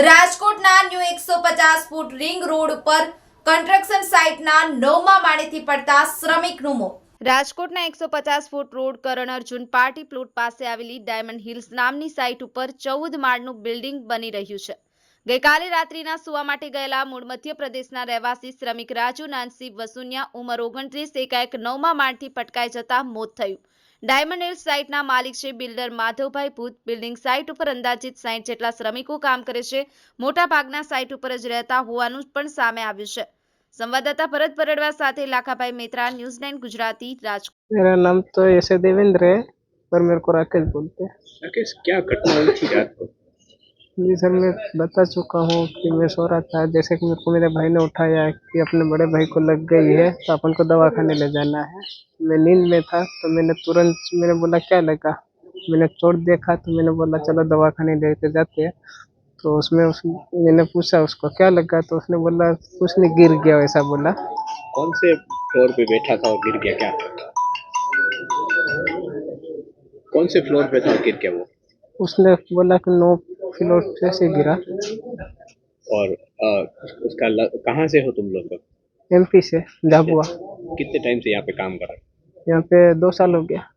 રાજકોટના ન્યૂ એકસો પચાસ ફૂટ રિંગ રોડ પર કન્સ્ટ્રક્શન સાઇટના નવમા માળેથી પડતા શ્રમિકનું મોત રાજકોટના એકસો પચાસ foot road Karan Arjun party plot પાસે આવેલી ડાયમંડ હિલ્સ નામની સાઇટ ઉપર ચૌદ માળનું બિલ્ડિંગ બની રહ્યું છે ગઈકાલે રાત્રિના સુવા માટે ગયેલા મૂળ મધ્યપ્રદેશના રહેવાસી શ્રમિક રાજુ નાનસિંહ વસુનિયા ઉંમર ઓગણત્રીસ એકાએક નવમાં માળથી પટકાઈ જતા મોત થયું ડાયમંડ હિલ સાઇટના માલિક છે બિલ્ડર માધવભાઈ ભૂત બિલ્ડિંગ સાઇટ ઉપર અંદાજિત સાઇટ જેટલા શ્રમિકો કામ કરે છે મોટા ભાગના સાઇટ ઉપર જ રહેતા હોવાનું પણ સામે આવ્યું છે સંવાદદાતા ભરત પરડવા સાથે લાખાભાઈ મેત્રા ન્યૂઝ नाइन ગુજરાતી राजकोट मेरा नाम तो ऐसे देवेंद्र है पर मेरे को राकेश बोलते हैं राकेश क्या घटना हुई जी सर मैं बता चुका हूँ कि मैं सो रहा था जैसे कि मेरे को मेरे भाई ने उठाया कि अपने बड़े भाई को लग गई है तो अपन को दवाखाने ले जाना है मैं नींद में था तो मैंने तुरंत मैंने बोला क्या लगा मैंने तोड़ देखा तो मैंने बोला चलो दवाखाने लेके जाते हैं तो उसमें उस मैंने पूछा उसको क्या लगा तो उसने बोला कुछ नहीं गिर गया वैसा बोला कौन से फ्लोर पे बैठा था और गिर गया क्या कौन से फ्लोर पे था गिर गया वो उसने बोला कि नो फिलोटे से गिरा और आ, उसका ल, कहाँ से हो तुम लोग एमपी से झाबुआ कितने टाइम से यहां पे काम कर रहे हो यहाँ पे दो साल हो गया